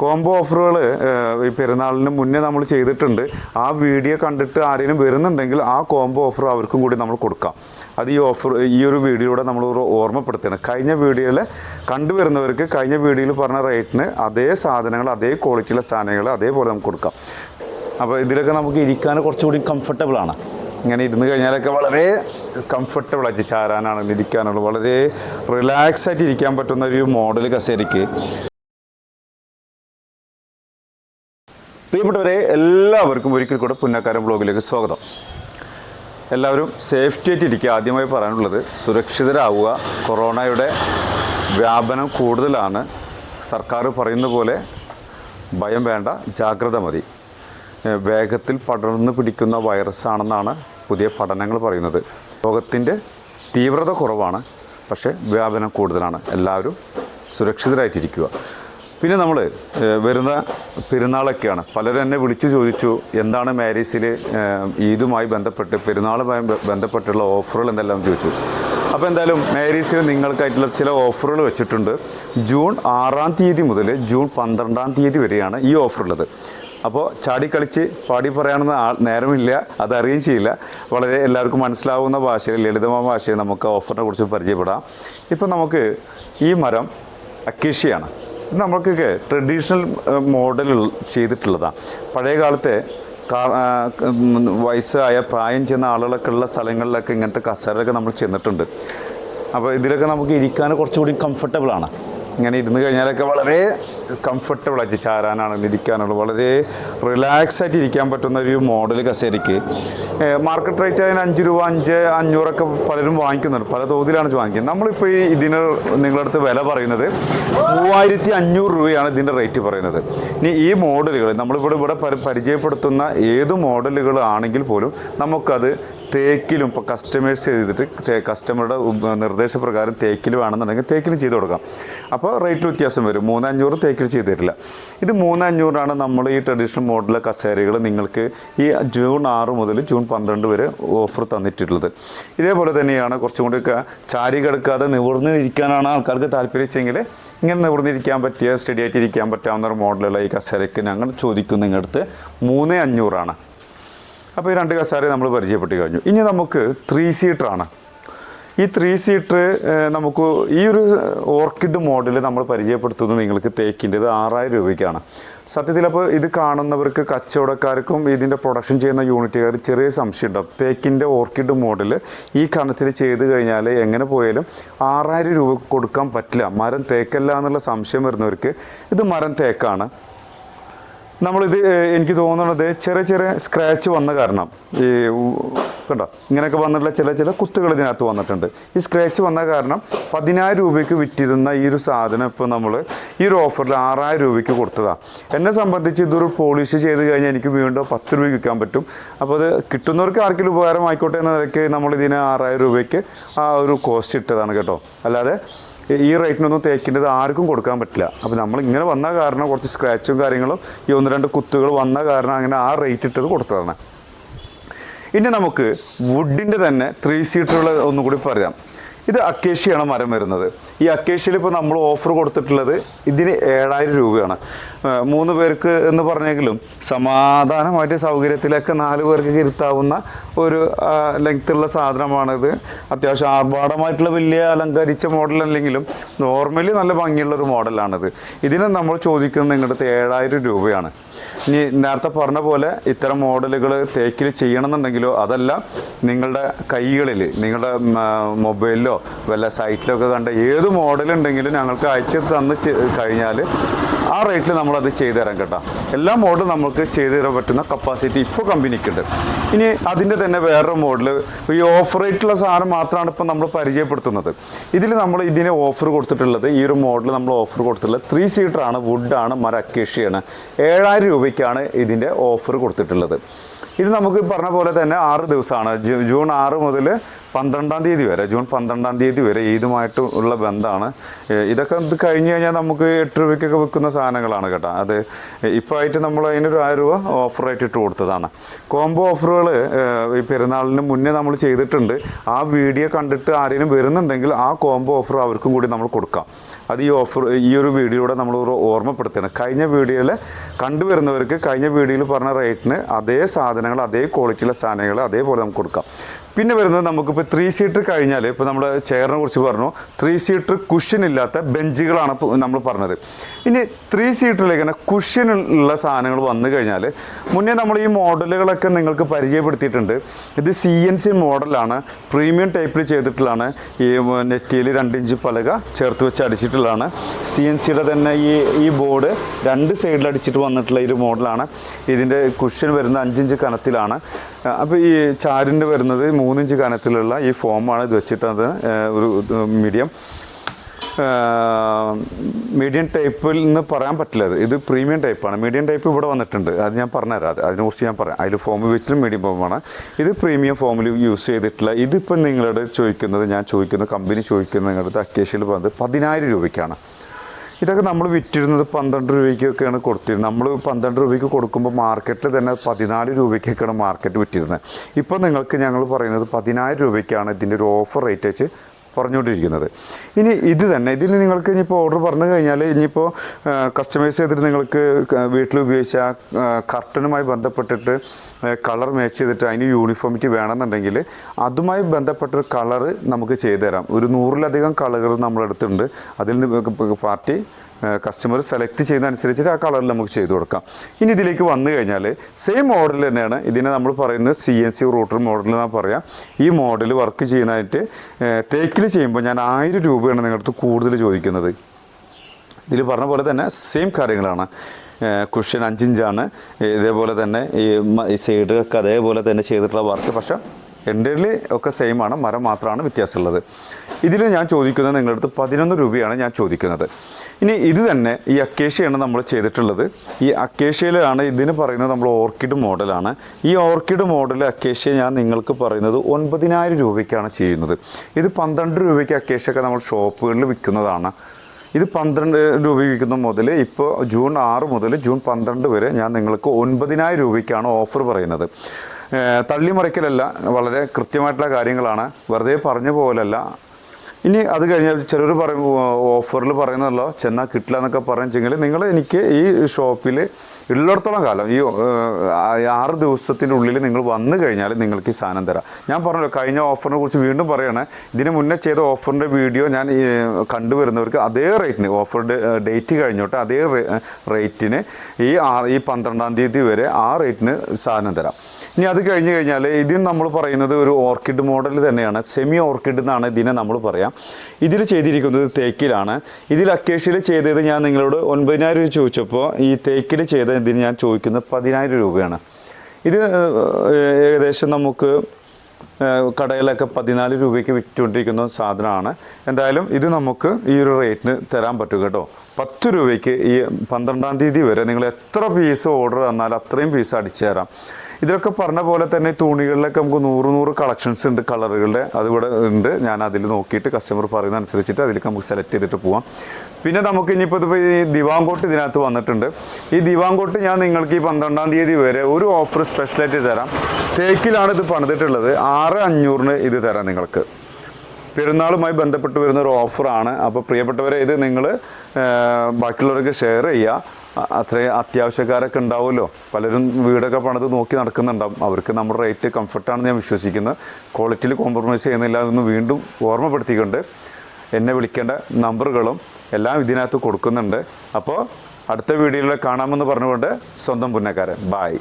Combo ഓഫറുകൾ ഈ പെരുന്നാളിന് മുന്നേ നമ്മൾ ചെയ്തിട്ടുണ്ട്. ആ വീഡിയോ കണ്ടിട്ട് ആരെങ്കിലും വരുന്നുണ്ടെങ്കിൽ ആ കോംബോ ഓഫർ അവർക്കും കൂടി നമ്മൾ കൊടുക്കാം. അത് ഈ ഓഫർ ഈ ഒരു വീഡിയോയുടെ നമ്മൾ ഓർമ്മപ്പെടുത്തുകയാണ്. കഴിഞ്ഞ വീഡിയോയിൽ കണ്ടുവരുന്നവർക്ക് കഴിഞ്ഞ വീഡിയോയിൽ പറഞ്ഞ റേറ്റിന് അതേ സാധനങ്ങൾ അതേ ക്വാളിറ്റിയുള്ള സാധനങ്ങൾ അതേപോലെ നമുക്ക് കൊടുക്കാം. അപ്പോൾ ഇതിലൊക്കെ നമുക്ക് ഇരിക്കാൻ കുറച്ചുകൂടി കംഫർട്ടബിൾ ആണ്. ഇങ്ങനെ ഇരുന്ന് കഴിഞ്ഞാലൊക്കെ വളരെ കംഫർട്ടബിൾ ആയിട്ട് ചാരാനാണ് ഇരിക്കാനുള്ള വളരെ റിലാക്സ് ആയിട്ട് ഇരിക്കാൻ പറ്റുന്ന ഒരു മോഡൽ കസേരയ്ക്ക്. പ്രിയപ്പെട്ടവരെ എല്ലാവർക്കും ഒരിക്കൽ കൂടെ പുന്നക്കാരൻ ബ്ലോഗിലേക്ക് സ്വാഗതം. എല്ലാവരും സേഫ്റ്റി ആയിട്ട് ഇരിക്കുക. ആദ്യമായി പറയാനുള്ളത് സുരക്ഷിതരാവുക. കൊറോണയുടെ വ്യാപനം കൂടുതലാണ്. സർക്കാർ പറയുന്ന പോലെ ഭയം വേണ്ട ജാഗ്രത മതി. വേഗത്തിൽ പടർന്നു പിടിക്കുന്ന വൈറസാണെന്നാണ് പുതിയ പഠനങ്ങൾ പറയുന്നത്. രോഗത്തിന്റെ തീവ്രത കുറവാണ് പക്ഷേ വ്യാപനം കൂടുതലാണ്. എല്ലാവരും സുരക്ഷിതരായിട്ടിരിക്കുക. പിന്നെ നമ്മൾ വരുന്ന പെരുന്നാളൊക്കെയാണ്. പലരും എന്നെ വിളിച്ചു ചോദിച്ചു എന്താണ് മാരീസിൽ ഈദുമായി ബന്ധപ്പെട്ട് പെരുന്നാളുമായി ബന്ധപ്പെട്ടുള്ള ഓഫറുകൾ എന്തെല്ലാം ചോദിച്ചു. അപ്പോൾ എന്തായാലും മാരീസിൽ നിങ്ങൾക്കായിട്ടുള്ള ചില ഓഫറുകൾ വെച്ചിട്ടുണ്ട്. ജൂൺ ആറാം തീയതി മുതൽ ജൂൺ പന്ത്രണ്ടാം തീയതി വരെയാണ് ഈ ഓഫറുള്ളത്. അപ്പോൾ ചാടിക്കളിച്ച് പാടി പറയാനൊന്നും ആ നേരമില്ല അത് ചെയ്യില്ല. വളരെ എല്ലാവർക്കും മനസ്സിലാവുന്ന ഭാഷയിൽ ലളിതമായ ഭാഷയിൽ നമുക്ക് ഓഫറിനെ കുറിച്ച് പരിചയപ്പെടാം. ഇപ്പം നമുക്ക് ഈ മരം അക്കേഷ്യയാണ്. ഇത് നമുക്കൊക്കെ ട്രഡീഷണൽ മോഡൽ ചെയ്തിട്ടുള്ളതാണ് പഴയ കാലത്തെ വയസ്സായ പ്രായം ചെന്ന ആളുകളൊക്കെ ഉള്ള സ്ഥലങ്ങളിലൊക്കെ ഇങ്ങനത്തെ കസേരൊക്കെ നമ്മൾ ചെന്നിട്ടുണ്ട്. അപ്പോൾ ഇതിലൊക്കെ നമുക്ക് ഇരിക്കാൻ കുറച്ചുകൂടി കംഫർട്ടബിൾ ആണ്. ഇങ്ങനെ ഇരുന്ന് കഴിഞ്ഞാലൊക്കെ വളരെ കംഫർട്ടബിൾ ആയിട്ട് ചാരാനാണ് ഇരിക്കാനുള്ള വളരെ റിലാക്സ് ആയിട്ട് ഇരിക്കാൻ പറ്റുന്ന ഒരു മോഡൽ കസേരയ്ക്ക് മാർക്കറ്റ് റേറ്റ് അതിന് അഞ്ച് രൂപ അഞ്ച് അഞ്ഞൂറൊക്കെ പലരും വാങ്ങിക്കുന്നുണ്ട്. പല തോതിലാണ് വാങ്ങിക്കുന്നത്. നമ്മളിപ്പോൾ ഈ ഇതിന് നിങ്ങളുടെ അടുത്ത് വില പറയുന്നത് മൂവായിരത്തി അഞ്ഞൂറ് രൂപയാണ് ഇതിന്റെ റേറ്റ് പറയുന്നത്. ഇനി ഈ മോഡലുകൾ നമ്മളിവിടെ ഇവിടെ പരിചയപ്പെടുത്തുന്ന ഏത് മോഡലുകൾ ആണെങ്കിൽ പോലും നമുക്കത് തേക്കിലും ഇപ്പോൾ കസ്റ്റമൈസ് ചെയ്തിട്ട് കസ്റ്റമറുടെ നിർദ്ദേശപ്രകാരം തേക്കിൽ വേണമെന്നുണ്ടെങ്കിൽ തേക്കിലും ചെയ്ത് കൊടുക്കാം. അപ്പോൾ റേറ്റ് വ്യത്യാസം വരും. മൂന്നഞ്ഞൂറ് തേക്കിൽ ചെയ്ത് തരില്ല. ഇത് മൂന്നഞ്ഞൂറാണ് നമ്മൾ ഈ ട്രഡീഷണൽ മോഡലിലെ കസേരകൾ നിങ്ങൾക്ക് ഈ ജൂൺ ആറ് മുതൽ ജൂൺ പന്ത്രണ്ട് വരെ ഓഫർ തന്നിട്ടുള്ളത്. ഇതേപോലെ തന്നെയാണ് കുറച്ചും കൂടി ചാരി കിടക്കാതെ നിവർന്ന് ഇരിക്കാനാണ് ആൾക്കാർക്ക് താല്പര്യമെങ്കിൽ ഇങ്ങനെ നിവർന്നിരിക്കാൻ പറ്റിയ സ്റ്റഡി ആയിട്ട് ഇരിക്കാൻ പറ്റാവുന്ന ഒരു മോഡലുള്ള ഈ കസേരയ്ക്ക് ഞങ്ങൾ ചോദിക്കും നിങ്ങളുടെ അടുത്ത് മൂന്ന് അഞ്ഞൂറാണ്. അപ്പോൾ ഈ രണ്ട് കസേര നമ്മൾ പരിചയപ്പെട്ട് കഴിഞ്ഞു. ഇനി നമുക്ക് ത്രീ സീറ്ററാണ് ഈ ത്രീ സീറ്റർ നമുക്ക് ഈ ഒരു ഓർക്കിഡ് മോഡൽ നമ്മൾ പരിചയപ്പെടുത്തുന്നത് നിങ്ങൾക്ക് തേക്കിന്റെ ഇത് ആറായിരം രൂപയ്ക്കാണ്. സത്യത്തിൽ അപ്പോൾ ഇത് കാണുന്നവർക്ക് കച്ചവടക്കാർക്കും ഇതിന്റെ പ്രൊഡക്ഷൻ ചെയ്യുന്ന യൂണിറ്റുകാർ ചെറിയ സംശയം ഉണ്ടാവും തേക്കിന്റെ ഓർക്കിഡ് മോഡൽ ഈ കണത്തിൽ ചെയ്ത് കഴിഞ്ഞാൽ എങ്ങനെ പോയാലും ആറായിരം രൂപ കൊടുക്കാൻ പറ്റില്ല. മരം തേക്കല്ല എന്നുള്ള സംശയം വരുന്നവർക്ക് ഇത് മരം തേക്കാണ്. നമ്മളിത് എനിക്ക് തോന്നുന്നത് ചെറിയ ചെറിയ സ്ക്രാച്ച് വന്ന കാരണം. ഈ കണ്ടോ? ഇങ്ങനെയൊക്കെ വന്നിട്ടുള്ള ചില ചില കുത്തുകൾ ഇതിനകത്ത് വന്നിട്ടുണ്ട്. ഈ സ്ക്രാച്ച് വന്ന കാരണം പതിനായിരം രൂപയ്ക്ക് വിറ്റിരുന്ന ഈ ഒരു സാധനം ഇപ്പോൾ നമ്മൾ ഈ ഒരു ഓഫറിൽ ആറായിരം രൂപയ്ക്ക് കൊടുത്തതാണ് എന്നെ സംബന്ധിച്ച് ഇതൊരു പോളിഷ് ചെയ്ത് കഴിഞ്ഞാൽ എനിക്ക് വീണ്ടും പത്ത് രൂപയ്ക്ക് വിൽക്കാൻ പറ്റും. അപ്പോൾ അത് കിട്ടുന്നവർക്ക് ആർക്കെങ്കിലും ഉപകാരമായിക്കോട്ടെ എന്ന നിലയ്ക്ക് നമ്മൾ ഇതിന് ആറായിരം രൂപയ്ക്ക് ആ ഒരു കോസ്റ്റ് ഇട്ടതാണ് കേട്ടോ. അല്ലാതെ ഈ റേറ്റിനൊന്നും തേക്കേണ്ടത് ആർക്കും കൊടുക്കാൻ പറ്റില്ല. അപ്പോൾ നമ്മൾ ഇങ്ങനെ വന്ന കാരണം കുറച്ച് സ്ക്രാച്ചും കാര്യങ്ങളും ഈ ഒന്ന് രണ്ട് കുത്തുകൾ വന്ന കാരണം അങ്ങനെ ആ റേറ്റ് ഇട്ടത് കൊടുത്തതാണ്. ഇനി നമുക്ക് വുഡിന്റെ തന്നെ ത്രീ സീറ്ററുകൾ ഒന്നുകൂടി പറയാം. ഇത് അക്കേഷ്യയാണ് മരം വരുന്നത്. ഈ അക്കേഷ്യയിൽ ഇപ്പോൾ നമ്മൾ ഓഫർ കൊടുത്തിട്ടുള്ളത് ഇതിന് ഏഴായിരം രൂപയാണ്. മൂന്ന് പേർക്ക് എന്ന് പറഞ്ഞെങ്കിലും സമാധാനമായിട്ട് സൗകര്യത്തിലൊക്കെ നാല് പേർക്ക് ഇരുത്താവുന്ന ഒരു ലെങ്ത്തുള്ള സാധനമാണിത്. അത്യാവശ്യം ആർഭാടമായിട്ടുള്ള വലിയ അലങ്കരിച്ച മോഡൽ അല്ലെങ്കിലും നോർമലി നല്ല ഭംഗിയുള്ള ഒരു മോഡലാണിത് ഇതിന് നമ്മൾ ചോദിക്കുന്നത് നിങ്ങളുടെ ഏഴായിരം രൂപയാണ്. ഇനി നേരത്തെ പറഞ്ഞ പോലെ ഇത്തരം മോഡലുകൾ തേക്കിൽ ചെയ്യണമെന്നുണ്ടെങ്കിലോ അതല്ല നിങ്ങളുടെ കൈകളിൽ നിങ്ങളുടെ മൊബൈലിലോ വല്ല സൈറ്റിലൊക്കെ കണ്ട ഏത് മോഡൽ ഉണ്ടെങ്കിലും ഞങ്ങൾക്ക് അയച്ച് തന്ന് കഴിഞ്ഞാൽ ആ റേറ്റിൽ നമ്മളത് ചെയ്തു തരാം കേട്ടോ. എല്ലാ മോഡലും നമുക്ക് ചെയ്തു തരാൻ പറ്റുന്ന കപ്പാസിറ്റി ഇപ്പോൾ കമ്പനിക്കുണ്ട് ഇനി അതിന്റെ തന്നെ വേറൊരു മോഡൽ ഈ ഓഫർ റേറ്റുള്ള സാധനം മാത്രമാണ് ഇപ്പോൾ നമ്മൾ പരിചയപ്പെടുത്തുന്നത്. ഇതിൽ നമ്മൾ ഇതിന് ഓഫർ കൊടുത്തിട്ടുള്ളത് ഈ ഒരു മോഡൽ നമ്മൾ ഓഫർ കൊടുത്തിട്ടുള്ളത് ത്രീ സീറ്ററാണ് വുഡാണ് മര അക്കേഷ്യാണ് ഏഴായിരം രൂപയ്ക്കാണ് ഇതിന്റെ ഓഫർ കൊടുത്തിട്ടുള്ളത്. ഇത് നമുക്ക് പറഞ്ഞ പോലെ തന്നെ ആറ് ദിവസമാണ് ജൂൺ ആറ് മുതൽ പന്ത്രണ്ടാം തീയതി വരെ ജൂൺ പന്ത്രണ്ടാം തീയതി വരെ ഈദുമായിട്ട് ഉള്ള ബന്ധമാണ്. ഇതൊക്കെ ഇത് കഴിഞ്ഞ് കഴിഞ്ഞാൽ നമുക്ക് എട്ട് രൂപയ്ക്കൊക്കെ വിൽക്കുന്ന സാധനങ്ങളാണ് കേട്ടോ. അത് ഇപ്പോൾ ആയിട്ട് നമ്മൾ അതിനൊരു ആയിരം രൂപ ഓഫറായിട്ട് ഇട്ട് കൊടുത്തതാണ്. കോംബോ ഓഫറുകൾ ഈ പെരുന്നാളിന് മുന്നേ നമ്മൾ ചെയ്തിട്ടുണ്ട്. ആ വീഡിയോ കണ്ടിട്ട് ആരെങ്കിലും വരുന്നുണ്ടെങ്കിൽ ആ കോംബോ ഓഫർ അവർക്കും കൂടി നമ്മൾ കൊടുക്കാം. അത് ഈ ഓഫർ ഈ ഒരു വീഡിയോയിലൂടെ നമ്മൾ ഓർമ്മപ്പെടുത്തുകയാണ് കഴിഞ്ഞ വീഡിയോയിൽ കണ്ടുവരുന്നവർക്ക് കഴിഞ്ഞ വീഡിയോയിൽ പറഞ്ഞ റേറ്റിന് അതേ സാധനങ്ങൾ അതേ ക്വാളിറ്റിയുള്ള സാധനങ്ങൾ അതേപോലെ നമുക്ക് കൊടുക്കാം. പിന്നെ വരുന്നത് നമുക്കിപ്പോൾ ത്രീ സീറ്റർ കഴിഞ്ഞാൽ ഇപ്പോൾ നമ്മുടെ ചെയറിനെ കുറിച്ച് പറഞ്ഞു. ത്രീ സീറ്റർ കുഷ്യൻ ഇല്ലാത്ത ബെഞ്ചുകളാണ് നമ്മൾ പറഞ്ഞത്. ഇനി ത്രീ സീറ്ററിലേക്ക് തന്നെ കുഷ്യൻ ഉള്ള സാധനങ്ങൾ വന്നു കഴിഞ്ഞാൽ മുന്നേ നമ്മൾ ഈ മോഡലുകളൊക്കെ നിങ്ങൾക്ക് പരിചയപ്പെടുത്തിയിട്ടുണ്ട്. ഇത് സി എൻ സി മോഡലാണ്. പ്രീമിയം ടൈപ്പിൽ ചെയ്തിട്ടുള്ളതാണ്. ഈ നെറ്റിയിൽ രണ്ടിഞ്ച് പലക ചേർത്ത് വെച്ച് അടിച്ചിട്ടുള്ളതാണ്. സി എൻ സിയുടെ തന്നെ ഈ ഈ ബോർഡ് രണ്ട് സൈഡിൽ അടിച്ചിട്ട് വന്നിട്ടുള്ള ഒരു മോഡലാണ് ഇതിന്റെ കുഷ്യൻ വരുന്ന അഞ്ചിഞ്ച് കനത്തിലാണ്. അപ്പോൾ ഈ ചാരിന്റെ വരുന്നത് മൂന്നിഞ്ച് കനത്തിലുള്ള ഈ ഫോമാണ് ഇത് വെച്ചിട്ടത് ഒരു മീഡിയം. മീഡിയം ടൈപ്പിൽ നിന്ന് പറയാൻ പറ്റില്ല ഇത് പ്രീമിയം ടൈപ്പാണ്. മീഡിയം ടൈപ്പ് ഇവിടെ വന്നിട്ടുണ്ട്. അത് ഞാൻ പറഞ്ഞുതരാം. അത് അതിനെക്കുറിച്ച് ഞാൻ പറയാം. അതിൽ ഫോം വെച്ചിലും മീഡിയം ഫോമാണ്. ഇത് പ്രീമിയം ഫോമിൽ യൂസ് ചെയ്തിട്ടില്ല ഇതിപ്പം നിങ്ങളോട് ചോദിക്കുന്നത് ഞാൻ ചോദിക്കുന്നത് കമ്പനി ചോദിക്കുന്നത് നിങ്ങളുടെ അക്കേഷ്യയിൽ പറഞ്ഞത് പതിനായിരം രൂപയ്ക്കാണ്. ഇതൊക്കെ നമ്മൾ വിറ്റിരുന്നത് പന്ത്രണ്ട് രൂപയ്ക്കൊക്കെയാണ് കൊടുത്തിരുന്നത്. നമ്മൾ പന്ത്രണ്ട് രൂപയ്ക്ക് കൊടുക്കുമ്പോൾ മാർക്കറ്റിൽ തന്നെ പതിനാല് രൂപയ്ക്കൊക്കെയാണ് മാർക്കറ്റ് വിറ്റിരുന്നത്. ഇപ്പോൾ നിങ്ങൾക്ക് ഞങ്ങൾ പറയുന്നത് പതിനായിരം രൂപയ്ക്കാണ് ഇതിന്റെ ഒരു ഓഫർ റേറ്റ് വെച്ച് പറഞ്ഞുകൊണ്ടിരിക്കുന്നത്. ഇനി ഇത് തന്നെ ഇതിൽ നിങ്ങൾക്ക് ഇനിയിപ്പോൾ ഓർഡർ പറഞ്ഞു കഴിഞ്ഞാൽ ഇനിയിപ്പോൾ കസ്റ്റമൈസ് ചെയ്തിട്ട് നിങ്ങൾക്ക് വീട്ടിൽ ഉപയോഗിച്ച കർട്ടനുമായി ബന്ധപ്പെട്ടിട്ട് കളർ മാച്ച് ചെയ്തിട്ട് അതിന് യൂണിഫോമിറ്റി വേണമെന്നുണ്ടെങ്കിൽ അതുമായി ബന്ധപ്പെട്ട കളറ് നമുക്ക് ചെയ്തു തരാം ഒരു നൂറിലധികം കളറുകൾ നമ്മളെടുത്തിട്ടുണ്ട്. അതിൽ നിന്ന് പാർട്ടി കസ്റ്റമർ സെലക്ട് ചെയ്യുന്ന അനുസരിച്ചിട്ട് ആ കളറിൽ നമുക്ക് ചെയ്തു കൊടുക്കാം. ഇനി ഇതിലേക്ക് വന്നു കഴിഞ്ഞാൽ സെയിം മോഡൽ തന്നെയാണ്. ഇതിനെ നമ്മൾ പറയുന്നത് C N C router model എന്നാണ് പറയാം. ഈ മോഡൽ വർക്ക് ചെയ്യുന്നതായിട്ട് തേക്കിൽ ചെയ്യുമ്പോൾ ഞാൻ ആയിരം രൂപയാണ് നിങ്ങളുടെ കൂടുതൽ ചോദിക്കുന്നത്. ഇതിൽ പറഞ്ഞ പോലെ തന്നെ സെയിം കാര്യങ്ങളാണ്. കുഷ്യൻ അഞ്ചിഞ്ചാണ്. ഇതേപോലെ തന്നെ ഈ സൈഡുകൾക്ക് അതേപോലെ തന്നെ ചെയ്തിട്ടുള്ള വർക്ക് പക്ഷേ എന്റെ ഒക്കെ സെയിം ആണ്. മരം മാത്രമാണ് വ്യത്യാസമുള്ളത്. ഇതിൽ ഞാൻ ചോദിക്കുന്നത് നിങ്ങളുടെ അടുത്ത് പതിനൊന്ന് രൂപയാണ് ഞാൻ ചോദിക്കുന്നത്. ഇനി ഇത് തന്നെ ഈ അക്കേഷ്യയാണ് നമ്മൾ ചെയ്തിട്ടുള്ളത്. ഈ അക്കേഷ്യയിലാണ് ഇതിന് പറയുന്നത് നമ്മൾ ഓർക്കിഡ് മോഡലാണ്. ഈ ഓർക്കിഡ് മോഡൽ അക്കേഷ്യ ഞാൻ നിങ്ങൾക്ക് പറയുന്നത് ഒൻപതിനായിരം രൂപയ്ക്കാണ് ചെയ്യുന്നത്. ഇത് പന്ത്രണ്ട് രൂപയ്ക്ക് അക്കേഷ്യൊക്കെ നമ്മൾ ഷോപ്പുകളിൽ വിൽക്കുന്നതാണ്. ഇത് പന്ത്രണ്ട് രൂപ വിൽക്കുന്ന മുതൽ ഇപ്പോൾ ജൂൺ ആറ് മുതൽ ജൂൺ പന്ത്രണ്ട് വരെ ഞാൻ നിങ്ങൾക്ക് ഒൻപതിനായിരം രൂപയ്ക്കാണ് ഓഫർ പറയുന്നത്. തള്ളിമറിക്കലല്ല വളരെ കൃത്യമായിട്ടുള്ള കാര്യങ്ങളാണ്. വെറുതെ പറഞ്ഞ പോലല്ല ഇനി അത് കഴിഞ്ഞാൽ ചിലർ പറയും ഓഫറിൽ പറയുന്നല്ലോ ചെന്നാൽ കിട്ടില്ല എന്നൊക്കെ പറഞ്ഞെങ്കിൽ നിങ്ങൾ എനിക്ക് ഈ ഷോപ്പിൽ ഉള്ളിടത്തോളം കാലം ഈ ആറ് ദിവസത്തിന്റെ ഉള്ളിൽ നിങ്ങൾ വന്നു കഴിഞ്ഞാൽ നിങ്ങൾക്ക് ഈ സാധനം തരാം. ഞാൻ പറഞ്ഞല്ലോ കഴിഞ്ഞ ഓഫറിനെ കുറിച്ച് വീണ്ടും പറയുകയാണ് ഇതിന് മുന്നേ ചെയ്ത ഓഫറിന്റെ വീഡിയോ ഞാൻ കണ്ടുവരുന്നവർക്ക് അതേ റേറ്റിന് ഓഫർ ഡേറ്റ് കഴിഞ്ഞോട്ടെ അതേ റേറ്റിന് ഈ ഈ പന്ത്രണ്ടാം തീയതി വരെ ആ റേറ്റിന് സാധനം തരാം. ഇനി അത് കഴിഞ്ഞ് കഴിഞ്ഞാൽ ഇതിന് നമ്മൾ പറയുന്നത് ഒരു ഓർക്കിഡ് മോഡൽ തന്നെയാണ്. സെമി ഓർക്കിഡ് എന്നാണ് ഇതിനെ നമ്മൾ പറയാം. ഇതിൽ ചെയ്തിരിക്കുന്നത് തേക്കിലാണ്. ഇതിൽ അക്കേഷ്യയിൽ ചെയ്തത് ഞാൻ നിങ്ങളോട് ഒൻപതിനായിരം രൂപ ചോദിച്ചപ്പോൾ ഈ തേക്കിൽ ചെയ്ത ഇതിന് ഞാൻ ചോദിക്കുന്നത് പതിനായിരം രൂപയാണ്. ഇത് ഏകദേശം നമുക്ക് കടയിലൊക്കെ പതിനാല് രൂപയ്ക്ക് വിറ്റുകൊണ്ടിരിക്കുന്ന സാധനമാണ്. എന്തായാലും ഇത് നമുക്ക് ഈ ഒരു റേറ്റിന് തരാൻ പറ്റും കേട്ടോ. പത്ത് രൂപയ്ക്ക് ഈ പന്ത്രണ്ടാം തീയതി വരെ നിങ്ങൾ എത്ര പീസ് ഓർഡർ തന്നാൽ അത്രയും പീസ് അടിച്ചു തരാം. ഇതിലൊക്കെ പറഞ്ഞ പോലെ തന്നെ തുണികളിലൊക്കെ നമുക്ക് നൂറ് നൂറ് കളക്ഷൻസ് ഉണ്ട് കളറുകളുടെ. അതിവിടെ ഉണ്ട്. ഞാൻ അതിൽ നോക്കിയിട്ട് കസ്റ്റമർ പറയുന്ന അനുസരിച്ചിട്ട് അതിലേക്ക് നമുക്ക് സെലക്ട് ചെയ്തിട്ട് പോവാം. പിന്നെ നമുക്ക് ഇനിയിപ്പോൾ ഇതിപ്പോൾ ഈ ദിവാങ്കോട്ട് ഇതിനകത്ത് വന്നിട്ടുണ്ട്. ഈ ദിവാങ്കോട്ട് ഞാൻ നിങ്ങൾക്ക് ഈ പന്ത്രണ്ടാം തീയതി വരെ ഒരു ഓഫർ സ്പെഷ്യലായിട്ട് തരാം. തേക്കിലാണ് ഇത് പണിതിട്ടുള്ളത്. ആറ് അഞ്ഞൂറിന് ഇത് തരാം നിങ്ങൾക്ക്. പെരുന്നാളുമായി ബന്ധപ്പെട്ട് വരുന്ന ഒരു ഓഫറാണ്. അപ്പോൾ പ്രിയപ്പെട്ടവരെ ഇത് നിങ്ങൾ ബാക്കിയുള്ളവർക്ക് ഷെയർ ചെയ്യുക അത്രയും അത്യാവശ്യക്കാരൊക്കെ ഉണ്ടാവുമല്ലോ. പലരും വീടൊക്കെ പണിത് നോക്കി നടക്കുന്നുണ്ടാവും. അവർക്ക് നമ്മുടെ റേറ്റ് കംഫർട്ടാണെന്ന് ഞാൻ വിശ്വസിക്കുന്നത് ക്വാളിറ്റിയിൽ കോംപ്രമൈസ് ചെയ്യുന്നില്ല എന്ന് വീണ്ടും ഓർമ്മപ്പെടുത്തിക്കൊണ്ട് എന്നെ വിളിക്കേണ്ട നമ്പറുകളും എല്ലാം ഇതിനകത്ത് കൊടുക്കുന്നുണ്ട്. അപ്പോൾ അടുത്ത വീഡിയോയിൽ കാണാമെന്ന് പറഞ്ഞുകൊണ്ട് സ്വന്തം പുന്നക്കാരൻ. ബായ്